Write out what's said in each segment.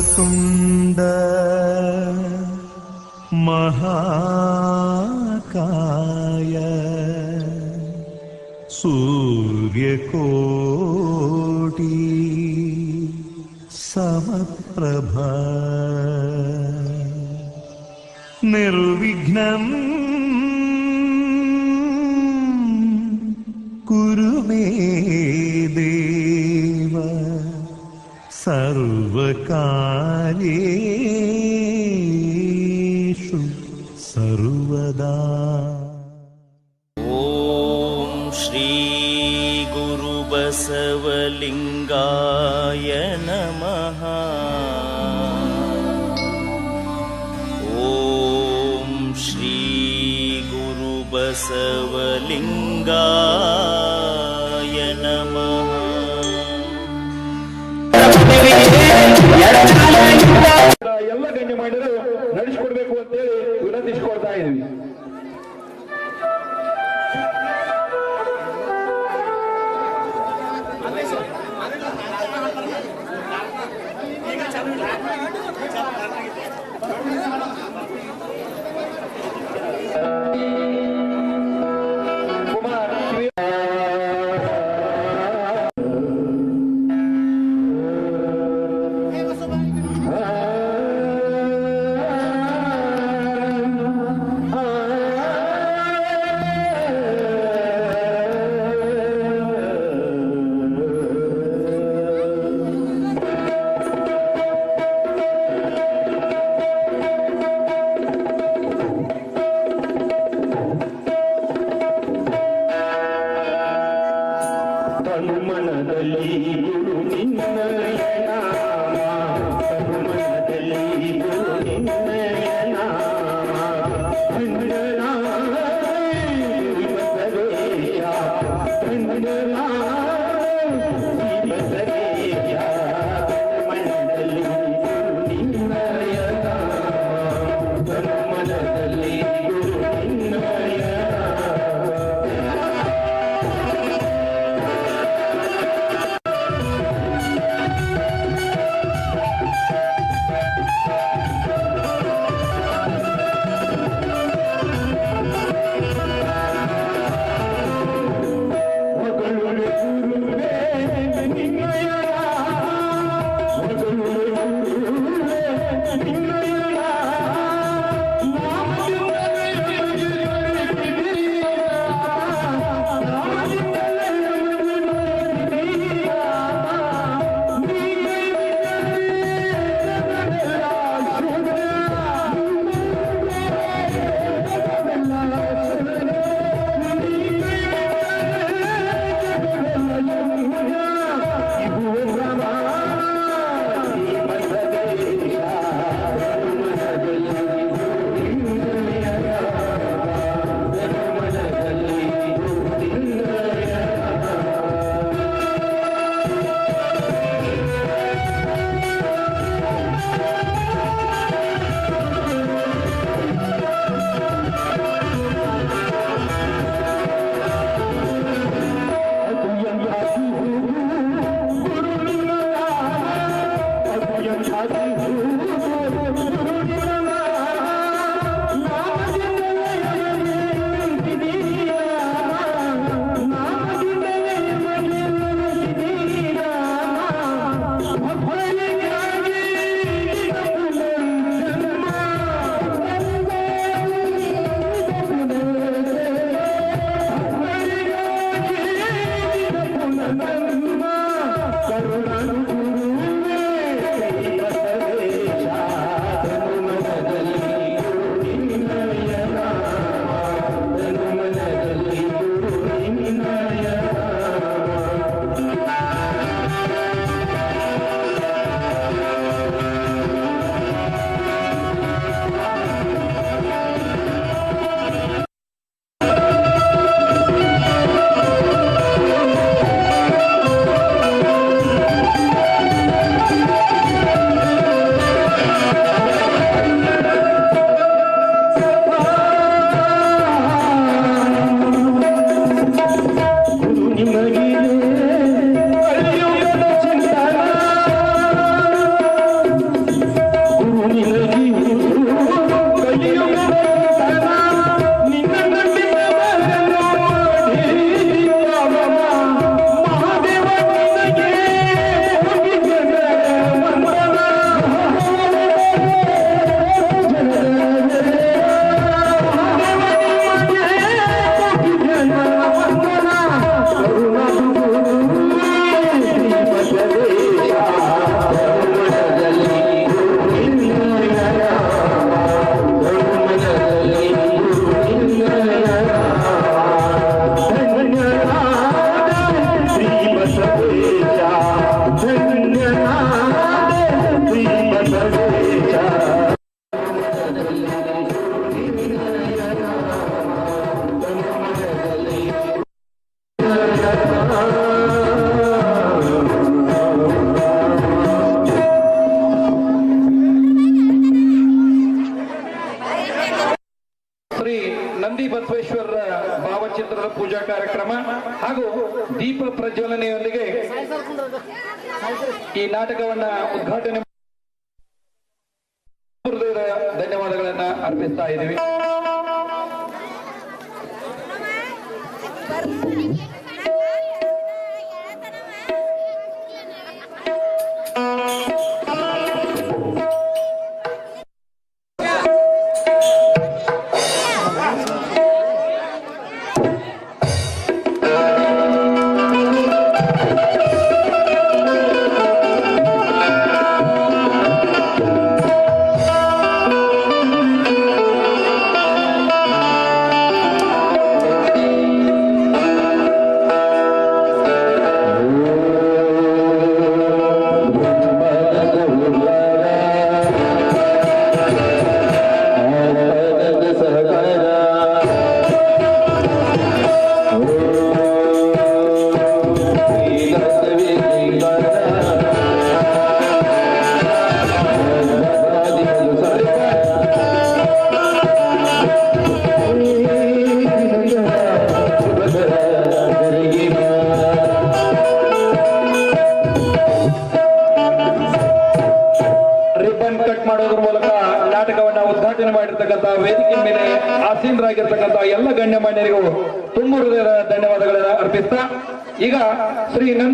പുറത്തുണ്ട് മഹാകായ സൂര്യകോടി സമപ്രഭ നിർവിഘ്നം കുരുമേദേ सर्वकार्येषु सर्वदा। ॐ श्रीगुरुबसवलिङ्गाय नमः। ॐ श्रीगुरुबसवलिङ्गाय ವಿನಂತಿಸಿಕೊಡ್ತಾ ಇದ್ವಿ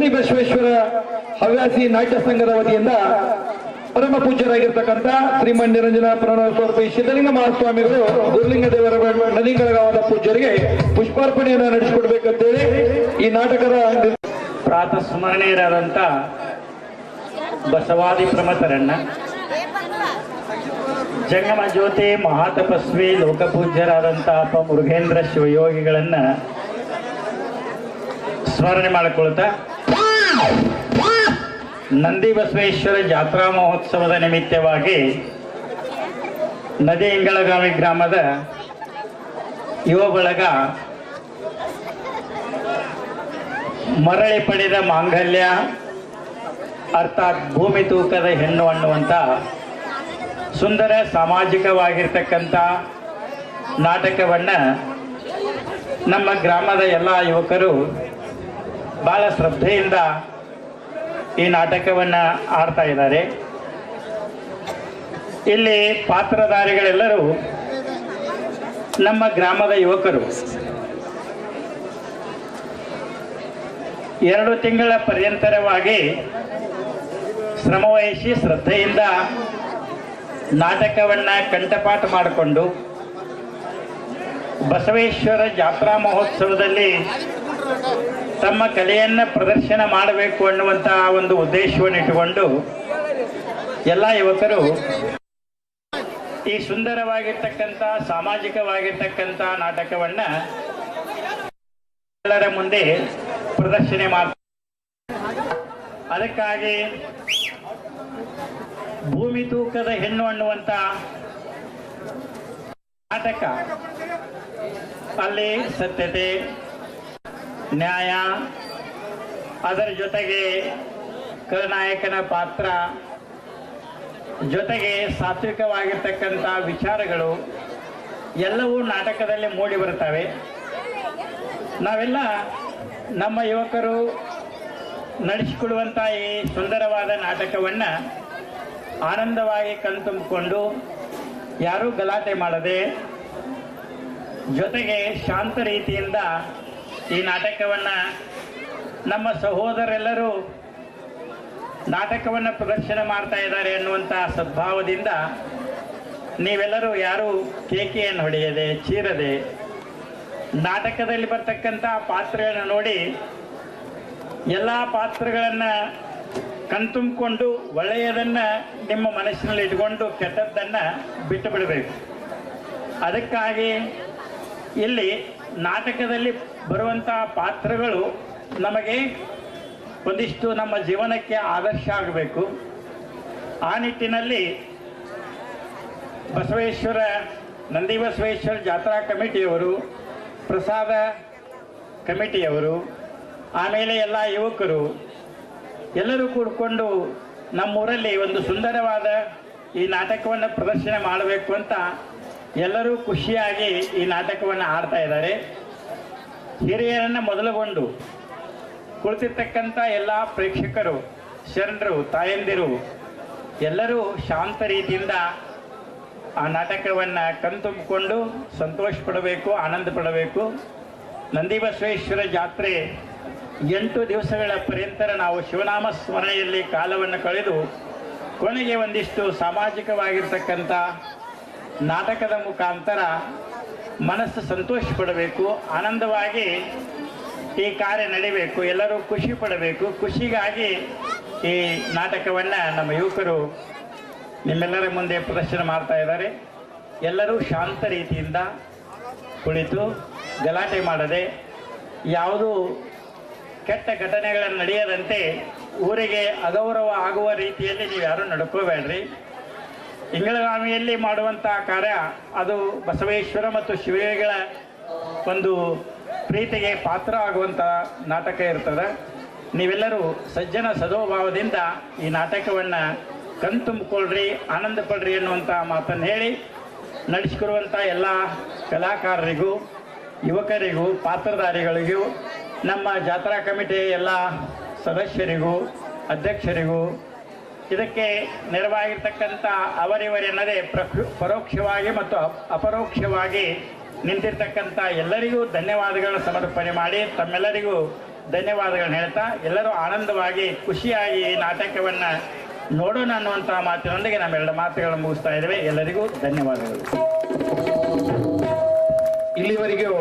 ಬಸವೇಶ್ವರ ಹವ್ಯಾಸಿ ನಾಟ್ಯ ಸಂಘದ ವತಿಯಿಂದ ಪರಮ ಪೂಜ್ಯರಾಗಿರ್ತಕ್ಕಂಥ ಶ್ರೀಮನ್ ನಿರಂಜನ ಪ್ರಣವ ಸ್ವರೂಪಿ ಸಿದ್ಧಲಿಂಗ ಮಹಾಸ್ವಾಮಿಗಳು ಗುರುಲಿಂಗ ದೇವರ ನದಿಗಳಗಾವದ ಪೂಜ್ಯರಿಗೆ ಪುಷ್ಪಾರ್ಪಣೆಯನ್ನು ನಡೆಸಿಕೊಡ್ಬೇಕಂತೇಳಿ ಈ ನಾಟಕದ ಪ್ರಾತಃ ಸ್ಮರಣೀಯರಾದಂಥ ಬಸವಾದಿ ಪ್ರಮತರಣ್ಣ ಜಂಗಮ ಜ್ಯೋತಿ ಮಹಾತಪಸ್ವಿ ಲೋಕಪೂಜ್ಯರಾದಂಥ ಅಪ್ಪ ಮುರುಘೇಂದ್ರ ಶಿವಯೋಗಿಗಳನ್ನ ಸ್ಮರಣೆ ಮಾಡಿಕೊಳ್ತಾ ನಂದಿ ಬಸವೇಶ್ವರ ಜಾತ್ರಾ ಮಹೋತ್ಸವದ ನಿಮಿತ್ತವಾಗಿ ನದಿ ಇಂಗಳಗಾವಿ ಗ್ರಾಮದ ಯುವ ಬಳಗ ಮರಳಿ ಪಡೆದ ಮಾಂಗಲ್ಯ, ಅರ್ಥಾತ್ ಭೂಮಿ ತೂಕದ ಹೆಣ್ಣು ಅನ್ನುವಂಥ ಸುಂದರ ಸಾಮಾಜಿಕವಾಗಿರ್ತಕ್ಕಂಥ ನಾಟಕವನ್ನು ನಮ್ಮ ಗ್ರಾಮದ ಎಲ್ಲ ಯುವಕರು ಭಾಳ ಶ್ರದ್ಧೆಯಿಂದ ಈ ನಾಟಕವನ್ನು ಆಡ್ತಾ ಇದ್ದಾರೆ. ಇಲ್ಲಿ ಪಾತ್ರಧಾರಿಗಳೆಲ್ಲರೂ ನಮ್ಮ ಗ್ರಾಮದ ಯುವಕರು. ಎರಡು ತಿಂಗಳ ಪರ್ಯಂತರವಾಗಿ ಶ್ರಮವಹಿಸಿ ಶ್ರದ್ಧೆಯಿಂದ ನಾಟಕವನ್ನ ಕಂಠಪಾಠ ಮಾಡಿಕೊಂಡು ಬಸವೇಶ್ವರ ಜಾತ್ರಾ ಮಹೋತ್ಸವದಲ್ಲಿ ತಮ್ಮ ಕಲೆಯನ್ನು ಪ್ರದರ್ಶನ ಮಾಡಬೇಕು ಅನ್ನುವಂಥ ಒಂದು ಉದ್ದೇಶವನ್ನು ಇಟ್ಟುಕೊಂಡು ಎಲ್ಲ ಯುವಕರು ಈ ಸುಂದರವಾಗಿರ್ತಕ್ಕಂಥ, ಸಾಮಾಜಿಕವಾಗಿರ್ತಕ್ಕಂಥ ನಾಟಕವನ್ನ ಎಲ್ಲರ ಮುಂದೆ ಪ್ರದರ್ಶನ ಮಾಡ್ತಾರೆ ಅದಕ್ಕಾಗಿ ಭೂಮಿ ತೂಕದ ಹೆಣ್ಣು ಅನ್ನುವಂತ ನಾಟಕ ಅಲ್ಲಿ ಸತ್ಯತೆ ನ್ಯಾಯ, ಅದರ ಜೊತೆಗೆ ಕಲನಾಯಕನ ಪಾತ್ರ, ಜೊತೆಗೆ ಸಾತ್ವಿಕವಾಗಿರ್ತಕ್ಕಂಥ ವಿಚಾರಗಳು, ಎಲ್ಲವೂ ನಾಟಕದಲ್ಲಿ ಮೂಡಿ ಬರುತ್ತವೆ. ನಾವೆಲ್ಲ ನಮ್ಮ ಯುವಕರು ನಡೆಸಿಕೊಡುವಂಥ ಈ ಸುಂದರವಾದ ನಾಟಕವನ್ನು ಆನಂದವಾಗಿ ಕಣ್ತುಂಬಿಕೊಂಡು ಯಾರೂ ಗಲಾಟೆ ಮಾಡದೆ ಜೊತೆಗೆ ಶಾಂತ ರೀತಿಯಿಂದ ಈ ನಾಟಕವನ್ನು ನಮ್ಮ ಸಹೋದರೆಲ್ಲರೂ ನಾಟಕವನ್ನು ಪ್ರದರ್ಶನ ಮಾಡ್ತಾ ಇದ್ದಾರೆ ಅನ್ನುವಂಥ ಸದ್ಭಾವದಿಂದ ನೀವೆಲ್ಲರೂ ಯಾರು ಕೇಕೆಯನ್ನು ಹೊಡೆಯದೆ, ಚೀರದೆ, ನಾಟಕದಲ್ಲಿ ಬರ್ತಕ್ಕಂಥ ಪಾತ್ರಗಳನ್ನು ನೋಡಿ ಎಲ್ಲ ಪಾತ್ರಗಳನ್ನು ಕಣ್ತುಂಬಿಕೊಂಡು ಒಳ್ಳೆಯದನ್ನು ನಿಮ್ಮ ಮನಸ್ಸಿನಲ್ಲಿ ಇಟ್ಕೊಂಡು ಕೆಟ್ಟದ್ದನ್ನು ಬಿಟ್ಟು ಬಿಡಬೇಕು. ಅದಕ್ಕಾಗಿ ಇಲ್ಲಿ ನಾಟಕದಲ್ಲಿ ಬರುವಂತಹ ಪಾತ್ರಗಳು ನಮಗೆ ಒಂದಿಷ್ಟು ನಮ್ಮ ಜೀವನಕ್ಕೆ ಆದರ್ಶ ಆಗಬೇಕು. ಆ ನಿಟ್ಟಿನಲ್ಲಿ ಬಸವೇಶ್ವರ, ನಂದಿ ಬಸವೇಶ್ವರ ಜಾತ್ರಾ ಕಮಿಟಿಯವರು, ಪ್ರಸಾದ ಕಮಿಟಿಯವರು, ಆಮೇಲೆ ಎಲ್ಲ ಯುವಕರು, ಎಲ್ಲರೂ ಕೂಡಿಕೊಂಡು ನಮ್ಮೂರಲ್ಲಿ ಒಂದು ಸುಂದರವಾದ ಈ ನಾಟಕವನ್ನು ಪ್ರದರ್ಶನ ಮಾಡಬೇಕು ಅಂತ ಎಲ್ಲರೂ ಖುಷಿಯಾಗಿ ಈ ನಾಟಕವನ್ನು ಆಡ್ತಾ ಇದ್ದಾರೆ. ಹಿರಿಯರನ್ನು ಮೊದಲುಗೊಂಡು ಕುಳಿತಿರ್ತಕ್ಕಂಥ ಎಲ್ಲ ಪ್ರೇಕ್ಷಕರು, ಶರಣರು, ತಾಯಂದಿರು, ಎಲ್ಲರೂ ಶಾಂತ ರೀತಿಯಿಂದ ಆ ನಾಟಕವನ್ನು ಕಣ್ತುಂಬಿಕೊಂಡು ಸಂತೋಷ ಪಡಬೇಕು ಆನಂದ ಪಡಬೇಕು ನಂದಿಬಸವೇಶ್ವರ ಜಾತ್ರೆ ಎಂಟು ದಿವಸಗಳ ಪರ್ಯಂತರ ನಾವು ಶಿವನಾಮ ಸ್ಮರಣೆಯಲ್ಲಿ ಕಾಲವನ್ನು ಕಳೆದು ಕೊನೆಗೆ ಒಂದಿಷ್ಟು ಸಾಮಾಜಿಕವಾಗಿರ್ತಕ್ಕಂಥ ನಾಟಕದ ಮುಖಾಂತರ ಮನಸ್ಸು ಸಂತೋಷ ಪಡಬೇಕು, ಆನಂದವಾಗಿ ಈ ಕಾರ್ಯ ನಡಿಬೇಕು, ಎಲ್ಲರೂ ಖುಷಿ ಪಡಬೇಕು. ಖುಷಿಗಾಗಿ ಈ ನಾಟಕವನ್ನು ನಮ್ಮ ಯುವಕರು ನಿಮ್ಮೆಲ್ಲರ ಮುಂದೆ ಪ್ರದರ್ಶನ ಮಾಡ್ತಾ ಇದ್ದಾರೆ. ಎಲ್ಲರೂ ಶಾಂತ ರೀತಿಯಿಂದ ಕುಳಿತು ಗಲಾಟೆ ಮಾಡದೆ, ಯಾವುದೂ ಕೆಟ್ಟ ಘಟನೆಗಳನ್ನು ನಡೆಯದಂತೆ ಊರಿಗೆ ಅಗೌರವ ಆಗುವ ರೀತಿಯಲ್ಲಿ ನೀವು ಯಾರೂ ನಡ್ಕೋಬೇಡ್ರಿ. ಇಂಗಳಗಾಮಿಯಲ್ಲಿ ಮಾಡುವಂತಹ ಕಾರ್ಯ ಅದು ಬಸವೇಶ್ವರ ಮತ್ತು ಶಿವಗಳ ಒಂದು ಪ್ರೀತಿಗೆ ಪಾತ್ರ ಆಗುವಂಥ ನಾಟಕ ಇರ್ತದೆ. ನೀವೆಲ್ಲರೂ ಸಜ್ಜನ ಸದೋಭಾವದಿಂದ ಈ ನಾಟಕವನ್ನು ಕಣ್ತುಂಬಿಕೊಳ್ಳ್ರಿ ಆನಂದ ಪಡ್ರಿ ಅನ್ನುವಂಥ ಮಾತನ್ನು ಹೇಳಿ ನಡೆಸಿಕೊಡುವಂಥ ಎಲ್ಲ ಕಲಾಕಾರರಿಗೂ, ಯುವಕರಿಗೂ, ಪಾತ್ರಧಾರಿಗಳಿಗೂ, ನಮ್ಮ ಜಾತ್ರಾ ಕಮಿಟಿಯ ಎಲ್ಲ ಸದಸ್ಯರಿಗೂ, ಅಧ್ಯಕ್ಷರಿಗೂ ಇದಕ್ಕೆ ನೆರವಾಗಿರ್ತಕ್ಕಂಥ ಅವರಿವರೆನ್ನದೇ ಪ್ರಕ್- ಪರೋಕ್ಷವಾಗಿ ಮತ್ತು ಅಪ್- ಅಪರೋಕ್ಷವಾಗಿ ನಿಂತಿರ್ತಕ್ಕಂಥ ಎಲ್ಲರಿಗೂ ಧನ್ಯವಾದಗಳನ್ನು ಸಮರ್ಪಣೆ ಮಾಡಿ ತಮ್ಮೆಲ್ಲರಿಗೂ ಧನ್ಯವಾದಗಳನ್ನ ಹೇಳ್ತಾ ಎಲ್ಲರೂ ಆನಂದವಾಗಿ ಖುಷಿಯಾಗಿ ಈ ನಾಟಕವನ್ನು ನೋಡೋಣ ಅನ್ನುವಂಥ ಮಾತಿನೊಂದಿಗೆ ನಮ್ಮೆರಡು ಮಾತುಗಳನ್ನು ಮುಗಿಸ್ತಾ ಇದ್ದೇವೆ. ಎಲ್ಲರಿಗೂ ಧನ್ಯವಾದಗಳು. ಇಲ್ಲಿವರೆಗೂ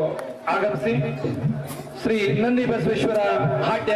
ಆಗಮಿಸಿ ಶ್ರೀ ನಂದಿ ಬಸವೇಶ್ವರ ಹಾಟ್ಯ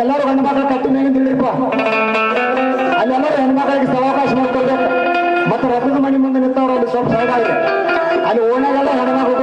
ಅಲ್ಲೆಲ್ಲರೂ ಗಂಡು ಮಕ್ಕಳು ಕಟ್ಟಿ ಮೇಲೆ ನಿಲ್ಲಿಪ್ಪ ಅಲ್ಲೆಲ್ಲರೂ ಹೆಣ್ಮಕ್ಳಿಗೆ ಸವಕಾಶ ಮಾಡ್ಕೊಳ್ಬೇಕು. ಮತ್ತೆ ರಥದ ಮಣಿ ಮುಂದೆ ನಿಂತವ್ರು ಅಲ್ಲಿ ಸ್ವಲ್ಪ ಸೈಡ್ ಆಗಿದೆ ಅಲ್ಲಿ ಓಣೆಗೆಲ್ಲ ಹೆಣ್ಮಕ್ಳು